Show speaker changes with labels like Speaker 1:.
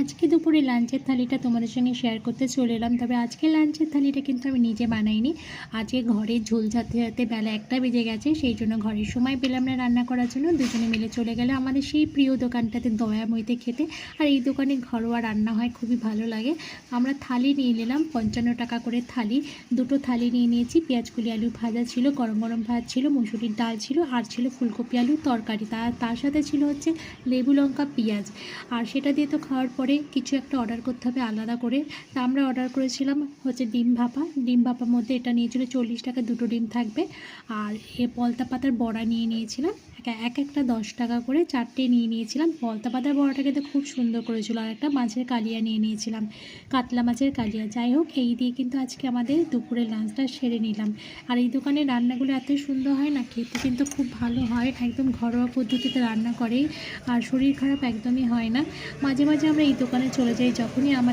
Speaker 1: আজকে দুপুরে লাঞ্চের থালিটা তোমাদের সঙ্গে শেয়ার করতে চলে এলাম, তবে আজকে লাঞ্চের থালিটা কিন্তু আমি নিজে বানাইনি। আজকে ঘরে ঝোল যাতে যাতে বেলা একটা বেজে গেছে, সেই জন্য ঘরের সময় পেলাম না রান্না করার জন্য, দুজনে মিলে চলে গেলে আমাদের সেই প্রিয় দোকানটাতে দয়ামইতে খেতে, আর এই দোকানে ঘরোয়া রান্না হয়, খুবই ভালো লাগে। আমরা থালি নিয়ে নিলাম, পঞ্চান্ন টাকা করে থালি। দুটো থালি নিয়ে নিয়েছি, পেঁয়াজকুলি আলু ভাজা ছিল, গরম গরম ভাত ছিল, মুসুরির ডাল ছিল, আর ছিল ফুলকপি আলু তরকারি। তার তার সাথে ছিল হচ্ছে লেবু লঙ্কা, পেঁয়াজ। আর সেটা দিয়ে তো খাওয়ার পরে কিছু একটা অর্ডার করতে হবে আলাদা করে। তা আমরা অর্ডার করেছিলাম হচ্ছে ডিম ভাপা। ডিম ভাপার মধ্যে এটা নিয়েছিল চল্লিশ টাকা দুটো ডিম থাকবে। আর এ পলতা পাতার বড়া নিয়ে নিয়েছিলাম। এক- এক একটা দশ টাকা করে চারটে নিয়ে নিয়েছিলাম। পলতা পাতার বড়াটা কিন্তু খুব সুন্দর করেছিল আর একটা মাছের কালিয়া নিয়ে নিয়েছিলাম, কাতলা মাছের কালিয়া। যাই হোক, এই দিয়ে কিন্তু আজকে আমাদের দুপুরের লাঞ্চটা সেরে নিলাম। আর এই দোকানের রান্নাগুলো এত সুন্দর হয় না, খেতে কিন্তু খুব ভালো হয়, একদম ঘরোয়া পদ্ধতিতে রান্না করে। আর শরীর খারাপ একদমই হয় না। মাঝে মাঝে আমরা এই দোকানে চলে যাই, যখনই আমার